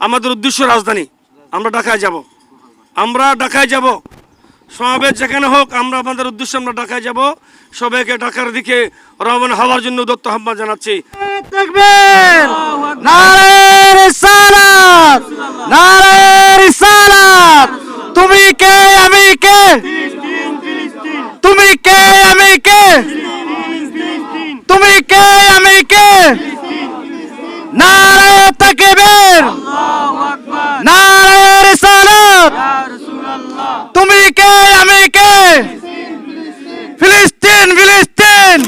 আমাদের উদ্দেশ্য রাজধানী। আমরা ঢাকায় যাব। আমরা ঢাকায় যাব। সমাবেশ যেখানে হোক আমরা আমাদের উদ্দেশ্যে আমরা ঢাকায় যাব। সবাইকে ঢাকার দিকে রহমান হওয়ার জন্য দত্ত আহ্বান জানাচ্ছি। তাকবীর নারায়ের রিসালাত নারায়ের রিসালাত তুমি কে আমি কে তুমি কে আমি কে তুমি কে আমি কে নারায়ে তাকবীর নারায়ের রিসালাত তুমি কে আমি কে ফিলিস্তিন ফিলিস্তিন!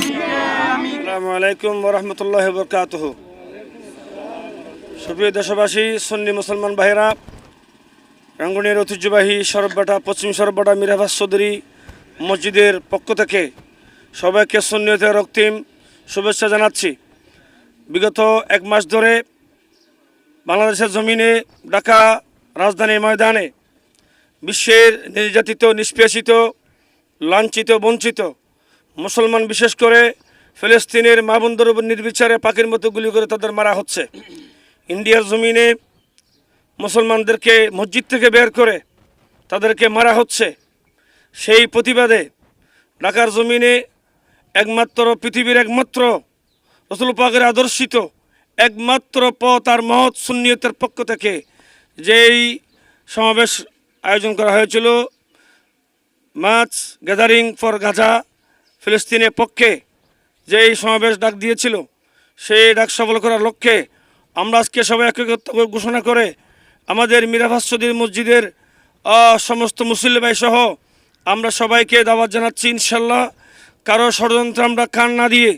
আসসালামু দেশবাসী, সন্নি মুসলমান ভাইরা রাঙ্গুনিয়ার ঐতিহ্যবাহী সরববাটা পশ্চিম সরববাটা মিরাভাস চৌধুরী মসজিদের পক্ষ থেকে সবাইকে সন্নিয়তে রক্তিম শুভেচ্ছা জানাচ্ছি। বিগত এক মাস ধরে বাংলাদেশের জমিনে ঢাকা রাজধানী ময়দানে বিশ্বের নির্যাতিত, নিষ্পেষিত, লাঞ্ছিত, বঞ্চিত মুসলমান বিশেষ করে ফিলিস্তিনের মা বন্ধুর উপর নির্বিচারে পাখির মতো গুলি করে তাদের মারা হচ্ছে। ইন্ডিয়ার জমিনে মুসলমানদেরকে মসজিদ থেকে বের করে তাদেরকে মারা হচ্ছে। সেই প্রতিবাদে ঢাকার জমিনে একমাত্র, পৃথিবীর একমাত্র রসুল পাকের আদর্শিত একমাত্র পথ আর মহৎ সুন্নিয়তের পক্ষ থেকে যেই সমাবেশ আয়োজন করা হয়েছিল। মাছ গ্যাদারিং ফর গাজা ফিলিস্তিনের পক্ষে যে এই সমাবেশ ডাক দিয়েছিল, সেই ডাক সফল করার লক্ষ্যে আমরা আজকে সবাই একত্রিত করে ঘোষণা করে আমাদের মিরাভাস চৌধুরী মসজিদের সমস্ত মুসল্লি ভাই সহ আমরা সবাইকে দাওয়াত জানাচ্ছি ইনশাল্লাহ কারও ষড়যন্ত্র আমরা কান না দিয়ে,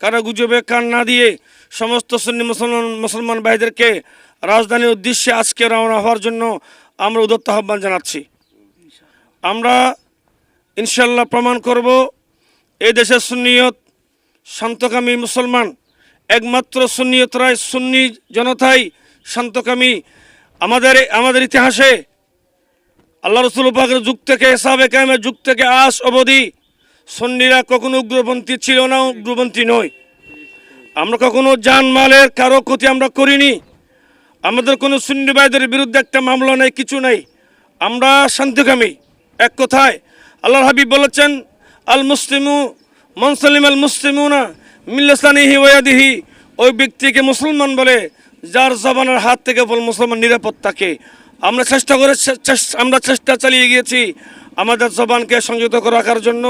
কারও গুজবে কান না দিয়ে সমস্ত সুন্নি মুসলমান মুসলমান ভাইদেরকে রাজধানীর উদ্দেশ্যে আজকে রওনা হওয়ার জন্য আমরা উদত্ত আহ্বান জানাচ্ছি। আমরা ইনশাল্লাহ প্রমাণ করব এই দেশের সুন্নিয়ত শান্তকামী মুসলমান, একমাত্র সুন্নিয়তরাই সুন্নি জনতাই শান্তকামী। আমাদের আমাদের ইতিহাসে আল্লাহ রসুল পাকের যুগ থেকে সাবে কায়েমের যুগ থেকে আস অবধি সন্নিরা কখনো উগ্রপন্থী ছিল না, উগ্রপন্থী নয়। আমরা কখনো জানমালের কারও ক্ষতি আমরা করিনি। আমাদের কোনো সুন্নি ভাইদের বিরুদ্ধে একটা মামলা নেই, কিছু নেই। আমরা শান্তিকামী, এক কথায়। আল্লাহর হাবিব বলেছেন, আল মুসলিমু মনসলিম আল মুসলিমু মুসলিমুনা মিল্লাসানিহি ওয়াদিহি ওই ব্যক্তিকে মুসলমান বলে, যার জবানের হাত থেকে বল মুসলমান নিরাপদ থাকে। আমরা চেষ্টা করে আমরা চেষ্টা চালিয়ে গিয়েছি আমাদের জবানকে সংযত করে রাখার জন্য।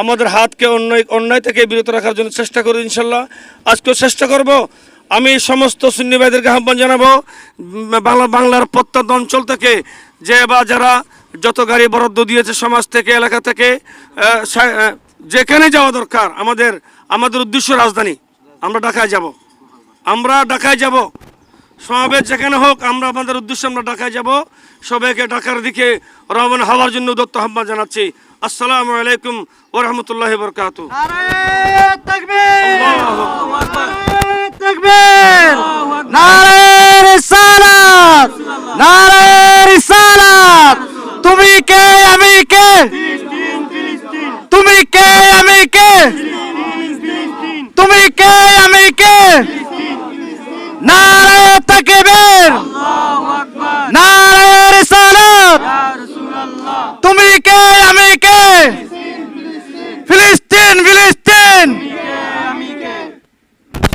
আমাদের হাতকে অন্যায় অন্যায় থেকে বিরত রাখার জন্য চেষ্টা করি ইনশাল্লাহ। আজকেও চেষ্টা করব। আমি সমস্ত সুন্নি ভাইদেরকে আহ্বান জানাব বাংলা বাংলার প্রত্যন্ত অঞ্চল থেকে যে বা যারা যত গাড়ি বরাদ্দ দিয়েছে সমাজ থেকে এলাকা থেকে যেখানে যাওয়া দরকার আমাদের আমাদের উদ্দেশ্য রাজধানী আমরা ঢাকায় যাব। আমরা ঢাকায় যাব। সমাবেশ যেখানে হোক আমরা আমাদের উদ্দেশ্যে আমরা ঢাকায় যাব। সবাইকে ঢাকার দিকে রহমান হওয়ার জন্য দত্ত আহ্বান জানাচ্ছি। আসসালামু আলাইকুম ওরহমতুল্লাহ বরকাত নারায়ে তাকবীর নারায়ে তাকবীর নারায়ে রিসালাত নারায়ে রিসালাত। তুমি কে, আমি কে? তুমি কে, আমি তুমি কে, আমি কে নারায়ে রিসালাত তুমি কে আমি কে ফিলিস্তিন ফিলিস্তিন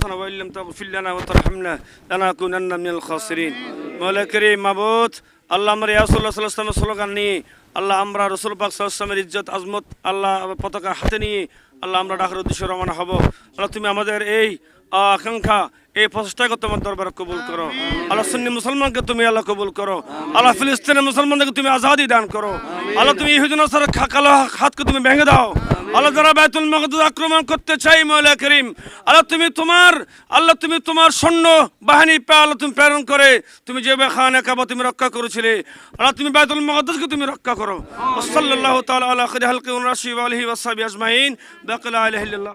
ربنا وإن لم تغفر لنا وترحمنا لنكونن من الخاسرين মৌলা করিম মাবুদ আল্লাহ আমরা ইয়াসুল্লাহ সাল্লাহ আসলামের স্লোগান নিয়ে আল্লাহ আমরা রসুল পাক সাল্লামের ইজ্জত আজমত আল্লাহ পতাকা হাতে নিয়ে আল্লাহ আমরা ডাকার উদ্দেশ্যে রওনা হব আল্লাহ তুমি আমাদের এই আকাঙ্ক্ষা এই প্রচেষ্টাকে তোমার দরবারে কবুল করো আল্লাহ সুন্নি মুসলমানকে তুমি আল্লাহ কবুল করো আল্লাহ ফিলিস্তিনের মুসলমানদেরকে তুমি আজাদি দান করো আল্লাহ, তুমি ইহুদিন কালো হাতকে তুমি ভেঙে দাও। আল্লাহ, যারা বাইতুল মকদস আক্রমণ করতে চাই, মৌলা করিম, আল্লাহ, তুমি তোমার, আল্লাহ, তুমি তোমার সৈন্য বাহিনী পে আল্লাহ, তুমি প্রেরণ করে, তুমি যে খান একাবা তুমি রক্ষা করেছিলে। আল্লাহ, তুমি বাইতুল মকদসকে তুমি রক্ষা করো। সাল্লাহ তালা আল্লাহ হালকে হালকি আলহি রাশি ওয়া আলিহি ওয়া আজমাইন। বাকলা ইলাহা ইল্লাল্লাহ।